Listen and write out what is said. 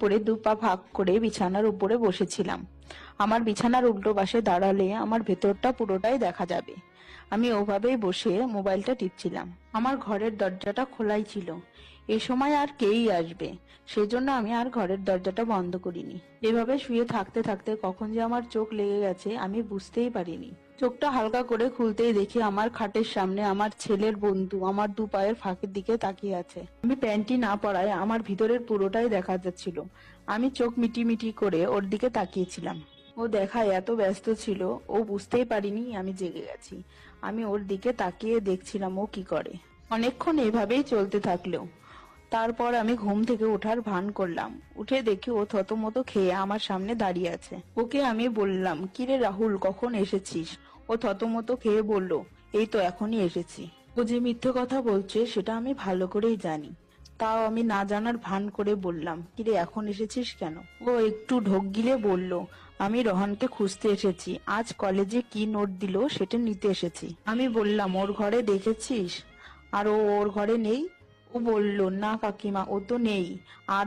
পরে দু পা ভাগ করে বিছানার উপরে বসেছিলাম। আমার বিছানার উল্টো পাশে দাঁড়ালে আমার ভেতরটা পুরোটাই দেখা যাবে। আমি ওভাবেই বসে মোবাইলটা টিপছিলাম। আমার ঘরের দরজাটা খোলাই ছিল। এ সময় আর কেই আসবে? সেজন্য আমি আর ঘরের দরজাটা বন্ধ করিনি। এভাবে শুয়ে থাকতে থাকতে কখন যে আমার চোখ লেগে গেছে আমি বুঝতেই পারিনি। চোখটা হালকা করে খুলতেই দেখি আমার খাটের সামনে আমার ছেলের বন্ধু আমার দু পায়ের ফাঁকের দিকে তাকিয়ে আছে। আমি প্যান্টি না পরায় আমার ভিতরের পুরোটাই দেখা যাচ্ছিল। আমি চোখ মিটি মিটি করে ওর দিকে তাকিয়েছিলাম। ও দেখায় এত ব্যস্ত ছিল, ও বুঝতেই পারিনি আমি জেগে গেছি। আমি ওর দিকে তাকিয়ে দেখছিলাম ও কি করে। অনেকক্ষণ এভাবেই চলতে থাকলেও তারপর আমি ঘুম থেকে ওঠার ভান করলাম। উঠে দেখি ও থতমতো খেয়ে আমার সামনে দাঁড়িয়ে আছে। ওকে আমি বললাম, কিরে রাহুল, কখন এসেছিস? ও থতমতো খেয়ে বলল, এই তো এখনই এসেছি। ও যে মিথ্যে কথা বলছে, সেটা আমি ভালো করেই জানি। তাও আমি না জানার ভান করে বললাম, কিরে, এখন এসেছিস কেন? ও একটু ঢোক গিলে বলল, আমি রোহনকে খুঁজতে এসেছি। আজ কলেজে কি নোট দিল সেটা নিতে এসেছি। আমি বললাম, ওর ঘরে দেখেছিস? আর ও, ওর ঘরে নেই? ও বলল না কাকিমা ও তো নেই। আর